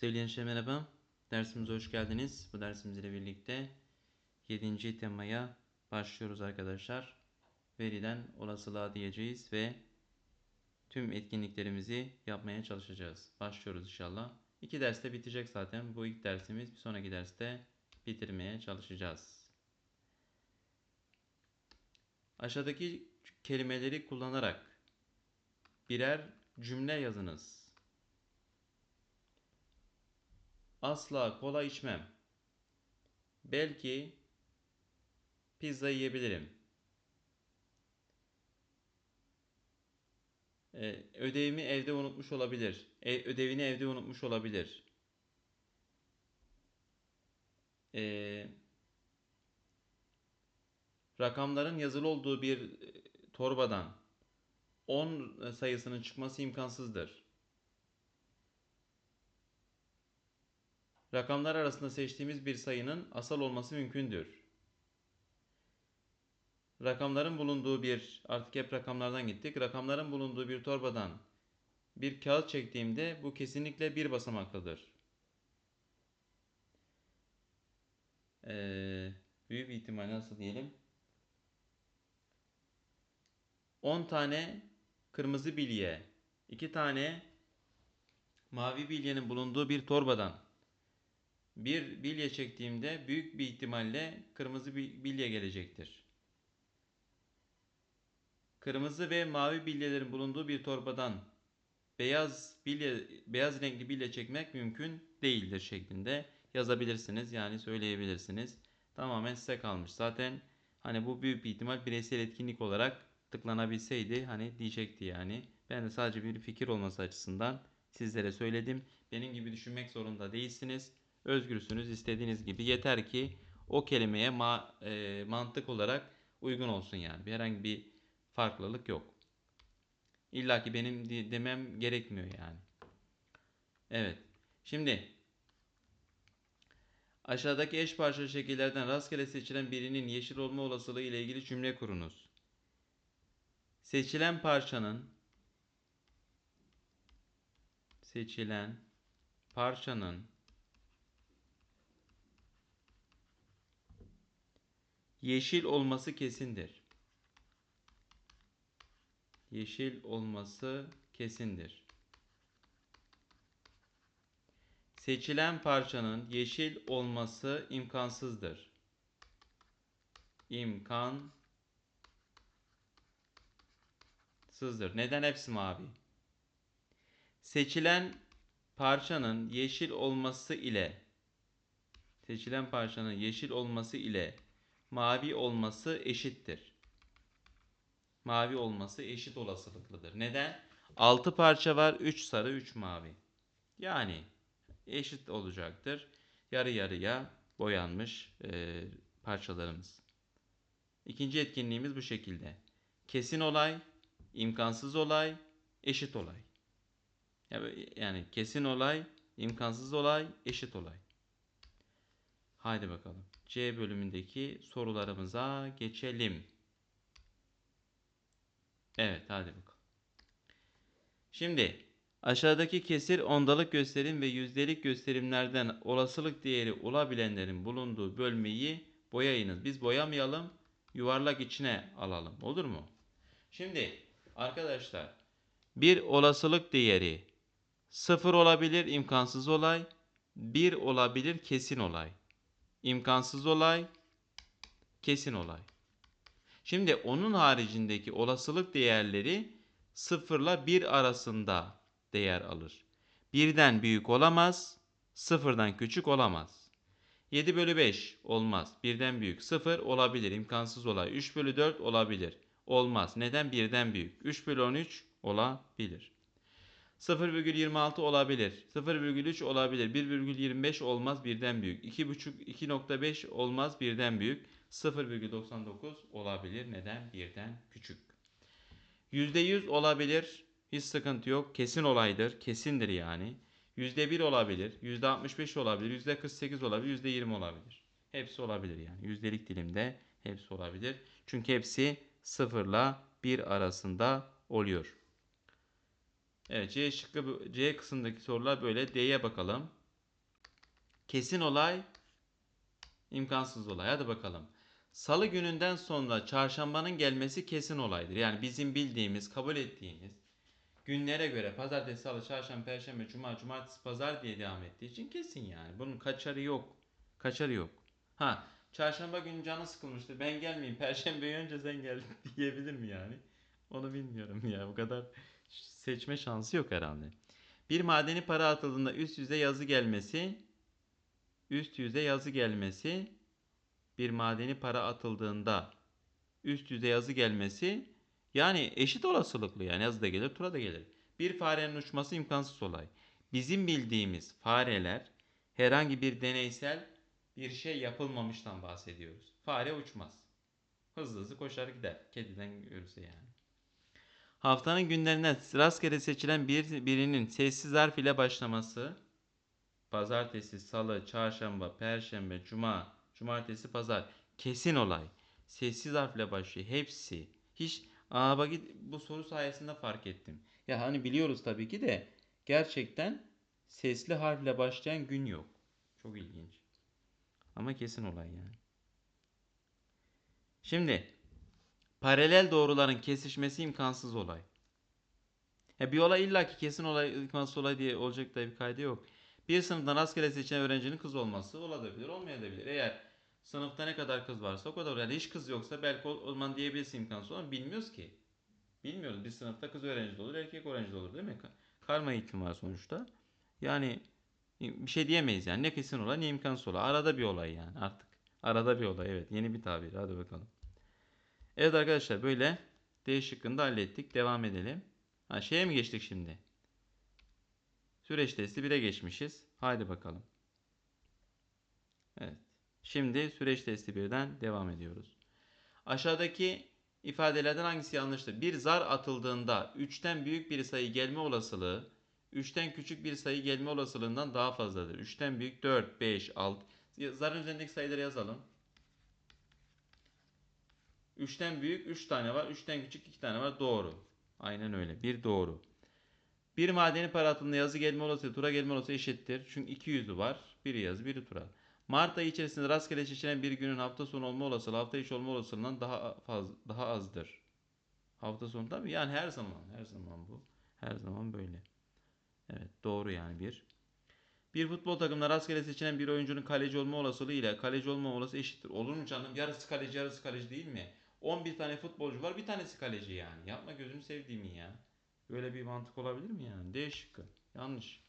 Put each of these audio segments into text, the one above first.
Sevgili gençler merhaba. Dersimize hoş geldiniz. Bu dersimizle ile birlikte 7. temaya başlıyoruz arkadaşlar. Veriden olasılığa diyeceğiz ve tüm etkinliklerimizi yapmaya çalışacağız. Başlıyoruz inşallah. İki derste bitecek zaten. Bu ilk dersimiz. Bir sonraki derste bitirmeye çalışacağız. Aşağıdaki kelimeleri kullanarak birer cümle yazınız. Asla kola içmem. Belki pizza yiyebilirim. Ee, ödevimi evde unutmuş olabilir. E, ödevini evde unutmuş olabilir. Ee, rakamların yazılı olduğu bir e, torbadan 10 sayısının çıkması imkansızdır. Rakamlar arasında seçtiğimiz bir sayının asal olması mümkündür. Rakamların bulunduğu bir, artık hep rakamlardan gittik. Rakamların bulunduğu bir torbadan bir kağıt çektiğimde bu kesinlikle bir basamaklıdır. Ee, büyük bir ihtimal nasıl diyelim? 10 tane kırmızı bilye, 2 tane mavi bilyenin bulunduğu bir torbadan bir bilye çektiğimde büyük bir ihtimalle kırmızı bir bilye gelecektir. Kırmızı ve mavi bilyelerin bulunduğu bir torbadan beyaz bilye beyaz renkli bilye çekmek mümkün değildir şeklinde yazabilirsiniz. Yani söyleyebilirsiniz. Tamamen size kalmış. Zaten hani bu büyük bir ihtimal bireysel etkinlik olarak tıklanabilseydi hani diyecekti yani. Ben de sadece bir fikir olması açısından sizlere söyledim. Benim gibi düşünmek zorunda değilsiniz. Özgürsünüz istediğiniz gibi. Yeter ki o kelimeye ma e, mantık olarak uygun olsun yani. Bir herhangi bir farklılık yok. İlla ki benim demem gerekmiyor yani. Evet. Şimdi aşağıdaki eş parçalı şekillerden rastgele seçilen birinin yeşil olma olasılığı ile ilgili cümle kurunuz. Seçilen parçanın seçilen parçanın yeşil olması kesindir. Yeşil olması kesindir. Seçilen parçanın yeşil olması imkansızdır. İmkansızdır. Neden hepsi mavi? Seçilen parçanın yeşil olması ile seçilen parçanın yeşil olması ile mavi olması eşittir. Mavi olması eşit olasılıklıdır. Neden? 6 parça var. 3 sarı 3 mavi. Yani eşit olacaktır. Yarı yarıya boyanmış e, parçalarımız. İkinci etkinliğimiz bu şekilde. Kesin olay, imkansız olay, eşit olay. Yani kesin olay, imkansız olay, eşit olay. Haydi bakalım. C bölümündeki sorularımıza geçelim. Evet hadi bakalım. Şimdi aşağıdaki kesir ondalık gösterim ve yüzdelik gösterimlerden olasılık değeri olabilenlerin bulunduğu bölmeyi boyayınız. Biz boyamayalım yuvarlak içine alalım olur mu? Şimdi arkadaşlar bir olasılık değeri sıfır olabilir imkansız olay, bir olabilir kesin olay. İmkansız olay, kesin olay. Şimdi onun haricindeki olasılık değerleri 0 ile 1 arasında değer alır. Birden büyük olamaz, sıfırdan küçük olamaz. 7 bölü 5 olmaz. Birden büyük. 0 olabilir. imkansız olay. 3 bölü 4 olabilir. Olmaz. Neden? Birden büyük. 3 bölü 13 olabilir. 0,26 olabilir. 0,3 olabilir. 1,25 olmaz birden büyük. 2,5 2,5 olmaz birden büyük. 0,99 olabilir. Neden? Birden küçük. %100 olabilir. Hiç sıkıntı yok. Kesin olaydır. Kesindir yani. %1 olabilir. %65 olabilir. %48 olabilir. %20 olabilir. Hepsi olabilir yani. Yüzdelik dilimde hepsi olabilir. Çünkü hepsi 0 ile 1 arasında oluyor. Evet C şıkkı C kısımdaki sorular böyle. D'ye bakalım. Kesin olay, imkansız olay. Hadi bakalım. Salı gününden sonra çarşambanın gelmesi kesin olaydır. Yani bizim bildiğimiz, kabul ettiğimiz günlere göre pazartesi, salı, çarşamba, perşembe, cuma, cumartesi, pazar diye devam ettiği için kesin yani. Bunun kaçarı yok. Kaçarı yok. Ha, çarşamba günü canı sıkılmıştır. Ben gelmeyeyim. Perşembe önce sen gel diyebilir mi yani? Onu bilmiyorum ya. Bu kadar seçme şansı yok herhalde. Bir madeni para atıldığında üst yüze yazı gelmesi üst yüze yazı gelmesi bir madeni para atıldığında üst yüze yazı gelmesi yani eşit olasılıklı yani yazı da gelir tura da gelir. Bir farenin uçması imkansız olay. Bizim bildiğimiz fareler herhangi bir deneysel bir şey yapılmamıştan bahsediyoruz. Fare uçmaz. Hızlı hızlı koşar gider. Kediden görürse yani. Haftanın günlerinden rastgele seçilen bir birinin sessiz harf ile başlaması pazartesi, salı, çarşamba, perşembe, cuma, cumartesi, pazar kesin olay. Sessiz harfle başlıyor. Hepsi. Hiç aa bak bu soru sayesinde fark ettim. Ya hani biliyoruz tabii ki de gerçekten sesli harfle başlayan gün yok. Çok ilginç. Ama kesin olay yani. Şimdi paralel doğruların kesişmesi imkansız olay. Ya bir olay illaki kesin olay, imkansız olay diye olacak da bir kaydı yok. Bir sınıftan rastgele seçen öğrencinin kız olması olabilir, olmayabilir. Eğer sınıfta ne kadar kız varsa o kadar. Yani hiç kız yoksa belki o o zaman diyebilirsin imkansız ama bilmiyoruz ki. Bilmiyoruz. Bir sınıfta kız öğrenci de olur, erkek öğrenci de olur değil mi? Ka- Karma eğitim var sonuçta. Yani bir şey diyemeyiz yani. Ne kesin olay ne imkansız olay. Arada bir olay yani artık. Arada bir olay evet. Yeni bir tabir. Hadi bakalım. Evet arkadaşlar böyle D şıkkını hallettik. Devam edelim. Ha şeye mi geçtik şimdi? Süreç testi 1'e geçmişiz. Haydi bakalım. Evet. Şimdi süreç testi 1'den devam ediyoruz. Aşağıdaki ifadelerden hangisi yanlıştır? Bir zar atıldığında 3'ten büyük bir sayı gelme olasılığı 3'ten küçük bir sayı gelme olasılığından daha fazladır. 3'ten büyük 4, 5, 6. Zarın üzerindeki sayıları yazalım. 3'ten büyük 3 tane var. 3'ten küçük 2 tane var. Doğru. Aynen öyle. Bir doğru. Bir madeni para atıldığında yazı gelme olasılığı tura gelme olasılığı eşittir. Çünkü iki yüzü var. Biri yazı biri tura. Mart ayı içerisinde rastgele seçilen bir günün hafta sonu olma olasılığı hafta içi olma olasılığından daha fazla daha azdır. Hafta sonu tabii yani her zaman her zaman bu. Her zaman böyle. Evet doğru yani bir. Bir futbol takımında rastgele seçilen bir oyuncunun kaleci olma olasılığı ile kaleci olma olasılığı eşittir. Olur mu canım? Yarısı kaleci yarısı kaleci değil mi? 11 tane futbolcu var bir tanesi kaleci yani. Yapma gözünü sevdiğimi ya. Böyle bir mantık olabilir mi yani? D şıkkı. Yanlış.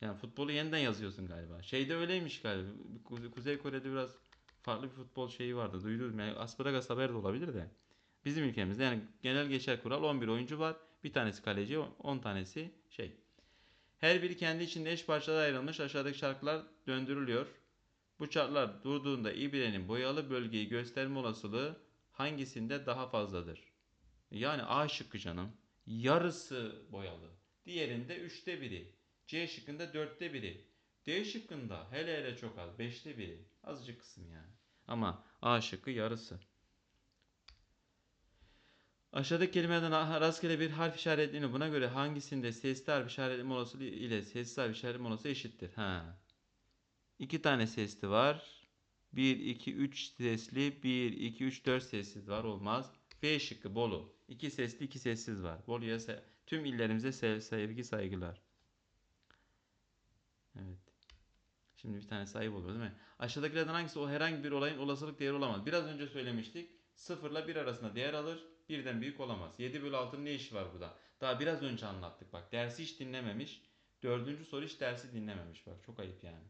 Yani futbolu yeniden yazıyorsun galiba. Şeyde öyleymiş galiba. Kuze- Kuzey Kore'de biraz farklı bir futbol şeyi vardı. Duydum. Yani Asparagas haber de olabilir de. Bizim ülkemizde yani genel geçer kural 11 oyuncu var. Bir tanesi kaleci, 10 tanesi şey. Her biri kendi içinde eş parçalara ayrılmış aşağıdaki şarkılar döndürülüyor. Bu çarklar durduğunda ibrenin boyalı bölgeyi gösterme olasılığı hangisinde daha fazladır? Yani A şıkkı canım. Yarısı boyalı. Diğerinde üçte biri. C şıkkında dörtte biri. D şıkkında hele hele çok az. Beşte biri. Azıcık kısım yani. Ama A şıkkı yarısı. Aşağıdaki kelimelerden ha- rastgele bir harf işaretleniyor. Buna göre hangisinde sesli harf işaretleme olasılığı ile sessiz harf işaretleme olasılığı eşittir? Ha. İki tane sesli var. 1, 2, 3 sesli, 1, 2, 3, 4 sessiz var. Olmaz. B şıkkı Bolu. İki sesli, iki sessiz var. Bolu'ya tüm illerimize sev- sevgi, saygılar. Evet. Şimdi bir tane sayı buluyor değil mi? Aşağıdakilerden hangisi o herhangi bir olayın olasılık değeri olamaz? Biraz önce söylemiştik. 0 ile 1 arasında değer alır. Birden büyük olamaz. 7 bölü 6'nın ne işi var burada? Daha biraz önce anlattık bak. Dersi hiç dinlememiş. Dördüncü soru hiç dersi dinlememiş. Bak çok ayıp yani.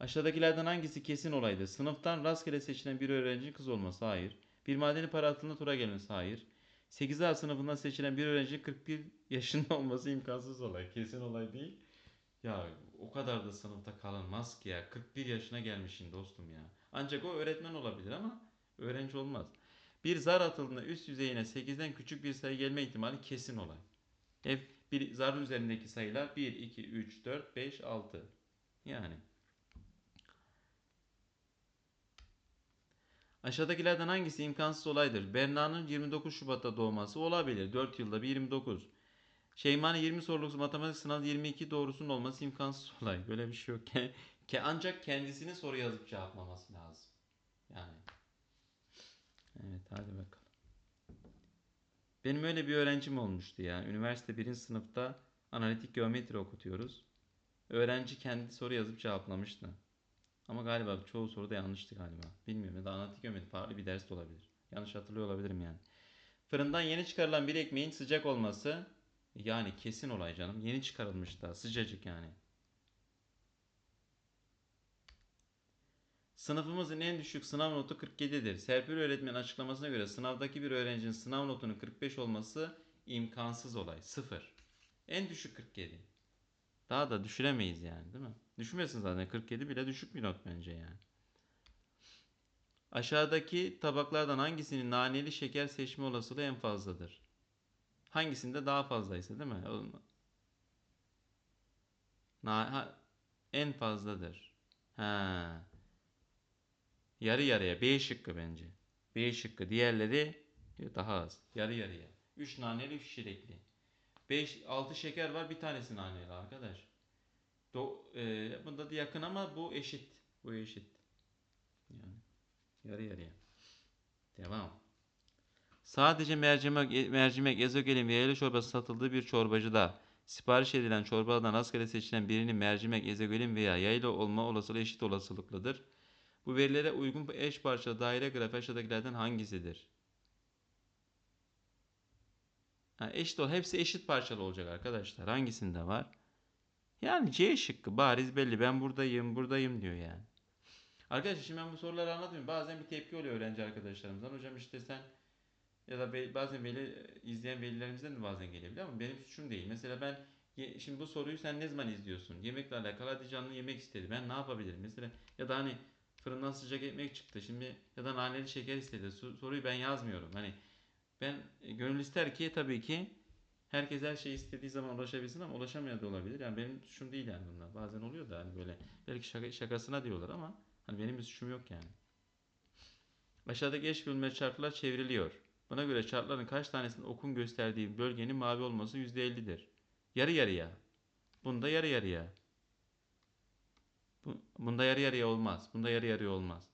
Aşağıdakilerden hangisi kesin olaydı? Sınıftan rastgele seçilen bir öğrencinin kız olması. Hayır. Bir madeni para altında tura gelmesi. Hayır. 8A sınıfından seçilen bir öğrencinin 41 yaşında olması imkansız olay. Kesin olay değil. Ya o kadar da sınıfta kalınmaz ki ya. 41 yaşına gelmişsin dostum ya. Ancak o öğretmen olabilir ama öğrenci olmaz. Bir zar atıldığında üst yüzeyine 8'den küçük bir sayı gelme ihtimali kesin olay. Hep bir zarın üzerindeki sayılar 1, 2, 3, 4, 5, 6. Yani. Aşağıdakilerden hangisi imkansız olaydır? Berna'nın 29 Şubat'ta doğması olabilir. 4 yılda bir 29. Şeyma'nın 20 soruluk matematik sınavı 22 doğrusunun olması imkansız olay. Böyle bir şey yok. Ke- ancak kendisinin soru yazıp cevaplaması lazım. Yani. Evet hadi bakalım. Benim öyle bir öğrencim olmuştu ya. Üniversite 1. sınıfta analitik geometri okutuyoruz. Öğrenci kendi soru yazıp cevaplamıştı. Ama galiba çoğu soru da yanlıştı galiba. Bilmiyorum ya da analitik geometri farklı bir ders de olabilir. Yanlış hatırlıyor olabilirim yani. Fırından yeni çıkarılan bir ekmeğin sıcak olması yani kesin olay canım. Yeni çıkarılmış daha sıcacık yani. Sınıfımızın en düşük sınav notu 47'dir. Serpil öğretmenin açıklamasına göre sınavdaki bir öğrencinin sınav notunun 45 olması imkansız olay. Sıfır. En düşük 47. Daha da düşüremeyiz yani değil mi? Düşmesin zaten 47 bile düşük bir not bence yani. Aşağıdaki tabaklardan hangisinin naneli şeker seçme olasılığı en fazladır? Hangisinde daha fazlaysa değil mi? Na, ha, en fazladır. Ha. Yarı yarıya. B şıkkı bence. B şıkkı. Diğerleri daha az. Yarı yarıya. 3 naneli 3 şirekli. 5 6 şeker var bir tanesi naneli arkadaş. Do, e, bunda da yakın ama bu eşit. Bu eşit. Yani yarı yarıya. Devam. Sadece mercimek, mercimek, ezogelin ve yayla çorbası satıldığı bir çorbacıda sipariş edilen çorbalardan rastgele seçilen birinin mercimek, ezogelin veya yayla olma olasılığı eşit olasılıklıdır. Bu verilere uygun eş parçalı daire grafiği aşağıdakilerden hangisidir? Ha, eşit ol. Hepsi eşit parçalı olacak arkadaşlar. Hangisinde var? Yani C şıkkı bariz belli. Ben buradayım, buradayım diyor yani. Arkadaşlar şimdi ben bu soruları anlatmıyorum. Bazen bir tepki oluyor öğrenci arkadaşlarımızdan. Hocam işte sen ya da bazen veli, izleyen velilerimizden de bazen gelebiliyor ama benim suçum değil. Mesela ben şimdi bu soruyu sen ne zaman izliyorsun? Yemekle alakalı hadi canlı yemek istedi. Ben ne yapabilirim? Mesela ya da hani fırından sıcak ekmek çıktı. Şimdi ya da naneli şeker istedi. Soruyu ben yazmıyorum. Hani ben e, gönül ister ki tabii ki herkes her şeyi istediği zaman ulaşabilsin ama ulaşamıyor da olabilir. Yani benim suçum değil yani bunlar. Bazen oluyor da hani böyle belki şaka, şakasına diyorlar ama hani benim bir suçum yok yani. Aşağıdaki eş bölünmez çarklar çevriliyor. Buna göre çarkların kaç tanesinin okun gösterdiği bölgenin mavi olması %50'dir. Yarı yarıya. Bunda yarı yarıya. Bu, bunda yarı yarıya olmaz. Bunda yarı yarıya olmaz.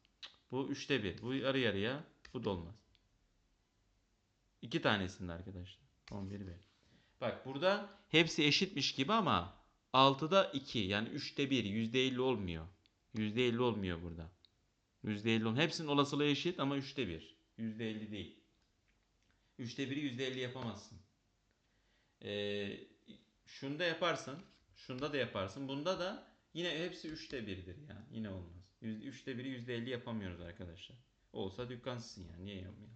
Bu üçte bir. Bu yarı yarıya. Bu da olmaz. İki tanesinde arkadaşlar. 11 ve. Bak burada hepsi eşitmiş gibi ama 6'da 2 yani 3'te 1 %50 olmuyor. %50 olmuyor burada. %50 olmuyor. Hepsinin olasılığı eşit ama 3'te 1. %50 değil. 3'te 1'i %50 yapamazsın. Ee, şunda yaparsın. Şunda da yaparsın. Bunda da yine hepsi 3'te 1'dir yani. Yine olmaz. 3'te 1'i %50 yapamıyoruz arkadaşlar. Olsa dükkansızsın yani. Niye yapmıyor?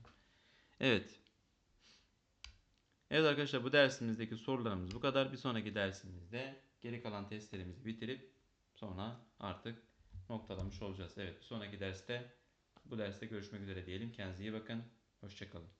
Evet. Evet arkadaşlar bu dersimizdeki sorularımız bu kadar. Bir sonraki dersimizde geri kalan testlerimizi bitirip sonra artık noktalamış olacağız. Evet bir sonraki derste bu derste görüşmek üzere diyelim. Kendinize iyi bakın. Hoşçakalın.